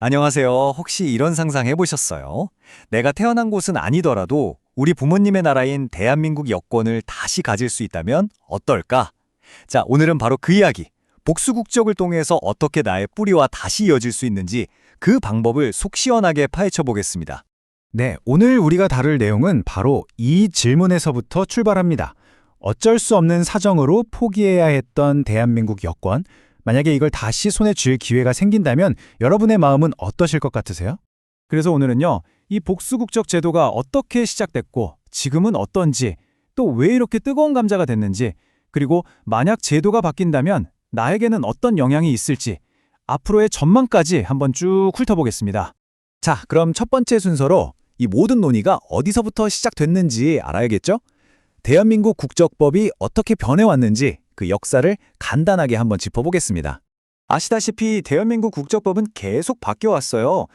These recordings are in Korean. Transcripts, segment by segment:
안녕하세요. 혹시 이런 상상 해보셨어요? 내가 태어난 곳은 아니더라도 우리 부모님의 나라인 대한민국 여권을 다시 가질 수 있다면 어떨까? 자, 오늘은 바로 그 이야기. 복수국적을 통해서 어떻게 나의 뿌리와 다시 이어질 수 있는지 그 방법을 속 시원하게 파헤쳐 보겠습니다. 네, 오늘 우리가 다룰 내용은 바로 이 질문에서부터 출발합니다. 어쩔 수 없는 사정으로 포기해야 했던 대한민국 여권, 만약에 이걸 다시 손에 쥘 기회가 생긴다면 여러분의 마음은 어떠실 것 같으세요? 그래서 오늘은요, 이 복수국적 제도가 어떻게 시작됐고 지금은 어떤지, 또 왜 이렇게 뜨거운 감자가 됐는지, 그리고 만약 제도가 바뀐다면 나에게는 어떤 영향이 있을지, 앞으로의 전망까지 한번 쭉 훑어보겠습니다. 자, 그럼 첫 번째 순서로 이 모든 논의가 어디서부터 시작됐는지 알아야겠죠? 대한민국 국적법이 어떻게 변해왔는지 그 역사를 간단하게 한번 짚어보겠습니다. 아시다시피 대한민국 국적법은 계속 바뀌어왔어요.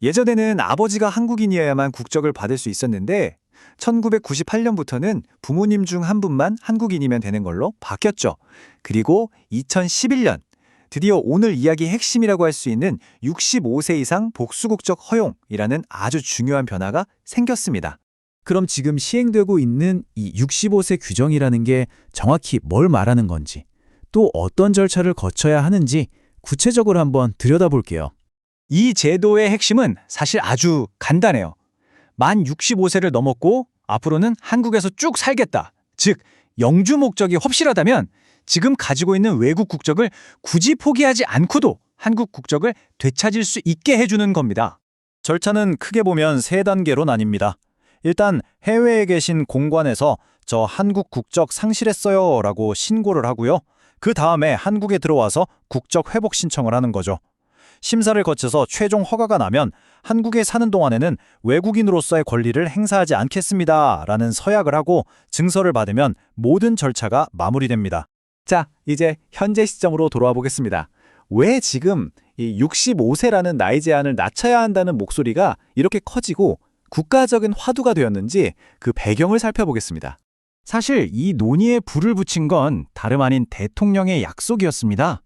예전에는 아버지가 한국인이어야만 국적을 받을 수 있었는데 1998년부터는 부모님 중 한 분만 한국인이면 되는 걸로 바뀌었죠. 그리고 2011년 드디어 오늘 이야기 핵심이라고 할 수 있는 65세 이상 복수국적 허용이라는 아주 중요한 변화가 생겼습니다. 그럼 지금 시행되고 있는 이 65세 규정이라는 게 정확히 뭘 말하는 건지, 또 어떤 절차를 거쳐야 하는지 구체적으로 한번 들여다볼게요. 이 제도의 핵심은 사실 아주 간단해요. 만 65세를 넘었고 앞으로는 한국에서 쭉 살겠다. 즉, 영주 목적이 확실하다면 지금 가지고 있는 외국 국적을 굳이 포기하지 않고도 한국 국적을 되찾을 수 있게 해주는 겁니다. 절차는 크게 보면 세 단계로 나뉩니다. 일단 해외에 계신 공관에서 저 한국 국적 상실했어요 라고 신고를 하고요. 그 다음에 한국에 들어와서 국적 회복 신청을 하는 거죠. 심사를 거쳐서 최종 허가가 나면 한국에 사는 동안에는 외국인으로서의 권리를 행사하지 않겠습니다. 라는 서약을 하고 증서를 받으면 모든 절차가 마무리됩니다. 자, 이제 현재 시점으로 돌아와 보겠습니다. 왜 지금 이 65세라는 나이 제한을 낮춰야 한다는 목소리가 이렇게 커지고 국가적인 화두가 되었는지 그 배경을 살펴보겠습니다. 사실 이 논의에 불을 붙인 건 다름 아닌 대통령의 약속이었습니다.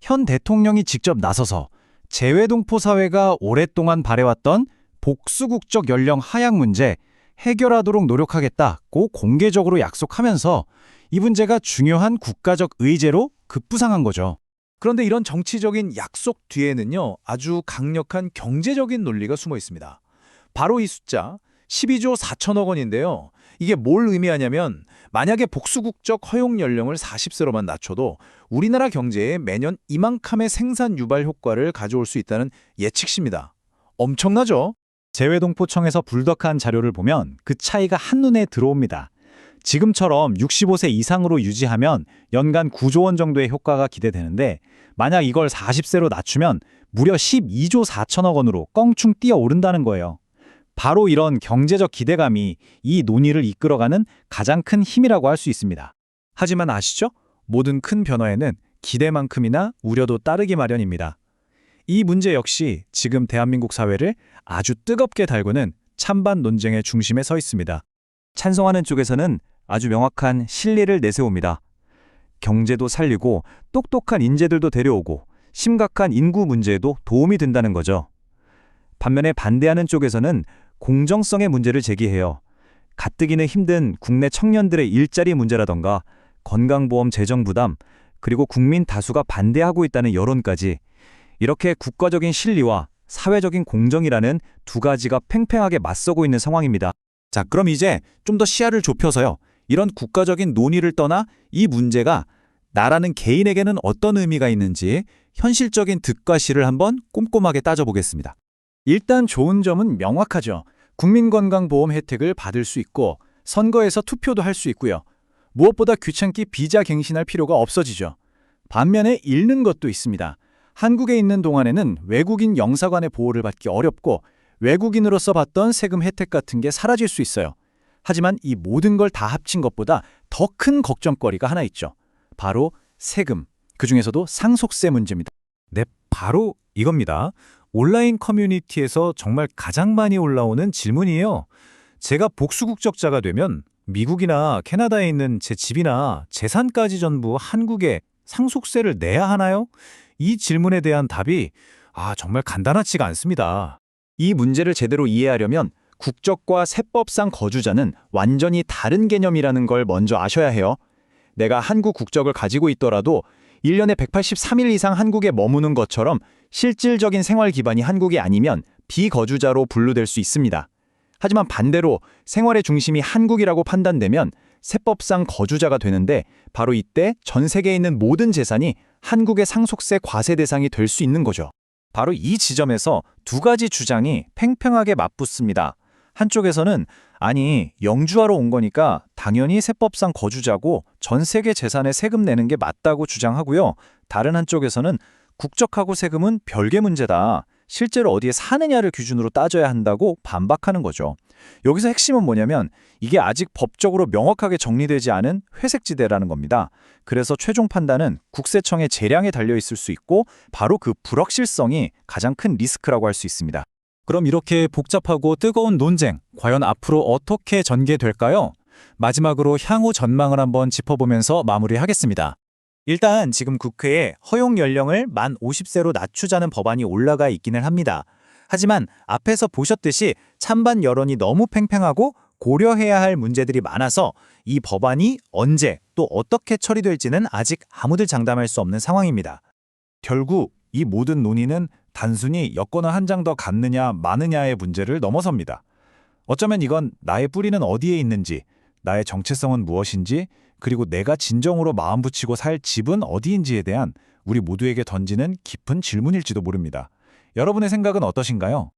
현 대통령이 직접 나서서 재외동포 사회가 오랫동안 바래왔던 복수국적 연령 하향 문제 해결하도록 노력하겠다고 공개적으로 약속하면서 이 문제가 중요한 국가적 의제로 급부상한 거죠. 그런데 이런 정치적인 약속 뒤에는요, 아주 강력한 경제적인 논리가 숨어 있습니다. 바로 이 숫자 12조 4천억 원인데요. 이게 뭘 의미하냐면 만약에 복수국적 허용 연령을 40세로만 낮춰도 우리나라 경제에 매년 이만큼의 생산 유발 효과를 가져올 수 있다는 예측시입니다. 엄청나죠? 재외동포청에서 불덕한 자료를 보면 그 차이가 한눈에 들어옵니다. 지금처럼 65세 이상으로 유지하면 연간 9조 원 정도의 효과가 기대되는데 만약 이걸 40세로 낮추면 무려 12조 4천억 원으로 껑충 뛰어오른다는 거예요. 바로 이런 경제적 기대감이 이 논의를 이끌어가는 가장 큰 힘이라고 할 수 있습니다. 하지만 아시죠? 모든 큰 변화에는 기대만큼이나 우려도 따르기 마련입니다. 이 문제 역시 지금 대한민국 사회를 아주 뜨겁게 달구는 찬반 논쟁의 중심에 서 있습니다. 찬성하는 쪽에서는 아주 명확한 신뢰를 내세웁니다. 경제도 살리고 똑똑한 인재들도 데려오고 심각한 인구 문제에도 도움이 된다는 거죠. 반면에 반대하는 쪽에서는 공정성의 문제를 제기해요. 가뜩이나 힘든 국내 청년들의 일자리 문제라던가 건강보험 재정 부담, 그리고 국민 다수가 반대하고 있다는 여론까지 이렇게 국가적인 실리와 사회적인 공정이라는 두 가지가 팽팽하게 맞서고 있는 상황입니다. 자, 그럼 이제 좀 더 시야를 좁혀서요. 이런 국가적인 논의를 떠나 이 문제가 나라는 개인에게는 어떤 의미가 있는지 현실적인 득과 실을 한번 꼼꼼하게 따져보겠습니다. 일단 좋은 점은 명확하죠. 국민건강보험 혜택을 받을 수 있고 선거에서 투표도 할 수 있고요. 무엇보다 귀찮게 비자 갱신할 필요가 없어지죠. 반면에 잃는 것도 있습니다. 한국에 있는 동안에는 외국인 영사관의 보호를 받기 어렵고 외국인으로서 받던 세금 혜택 같은 게 사라질 수 있어요. 하지만 이 모든 걸 다 합친 것보다 더 큰 걱정거리가 하나 있죠. 바로 세금, 그 중에서도 상속세 문제입니다. 네, 바로 이겁니다. 온라인 커뮤니티에서 정말 가장 많이 올라오는 질문이에요. 제가 복수국적자가 되면 미국이나 캐나다에 있는 제 집이나 재산까지 전부 한국에 상속세를 내야 하나요? 이 질문에 대한 답이 아, 정말 간단하지가 않습니다. 이 문제를 제대로 이해하려면 국적과 세법상 거주자는 완전히 다른 개념이라는 걸 먼저 아셔야 해요. 내가 한국 국적을 가지고 있더라도 1년에 183일 이상 한국에 머무는 것처럼 실질적인 생활 기반이 한국이 아니면 비거주자로 분류될 수 있습니다. 하지만 반대로 생활의 중심이 한국이라고 판단되면 세법상 거주자가 되는데 바로 이때 전 세계에 있는 모든 재산이 한국의 상속세 과세 대상이 될 수 있는 거죠. 바로 이 지점에서 두 가지 주장이 팽팽하게 맞붙습니다. 한쪽에서는 아니 영주하러 온 거니까 당연히 세법상 거주자고 전 세계 재산에 세금 내는 게 맞다고 주장하고요. 다른 한쪽에서는 국적하고 세금은 별개 문제다. 실제로 어디에 사느냐를 기준으로 따져야 한다고 반박하는 거죠. 여기서 핵심은 뭐냐면 이게 아직 법적으로 명확하게 정리되지 않은 회색지대라는 겁니다. 그래서 최종 판단은 국세청의 재량에 달려 있을 수 있고 바로 그 불확실성이 가장 큰 리스크라고 할 수 있습니다. 그럼 이렇게 복잡하고 뜨거운 논쟁, 과연 앞으로 어떻게 전개될까요? 마지막으로 향후 전망을 한번 짚어보면서 마무리하겠습니다. 일단 지금 국회에 허용 연령을 만 50세로 낮추자는 법안이 올라가 있기는 합니다. 하지만 앞에서 보셨듯이 찬반 여론이 너무 팽팽하고 고려해야 할 문제들이 많아서 이 법안이 언제 또 어떻게 처리될지는 아직 아무들 장담할 수 없는 상황입니다. 결국 이 모든 논의는 단순히 여권을 한 장 더 갖느냐 마느냐의 문제를 넘어섭니다. 어쩌면 이건 나의 뿌리는 어디에 있는지, 나의 정체성은 무엇인지, 그리고 내가 진정으로 마음 붙이고 살 집은 어디인지에 대한 우리 모두에게 던지는 깊은 질문일지도 모릅니다. 여러분의 생각은 어떠신가요?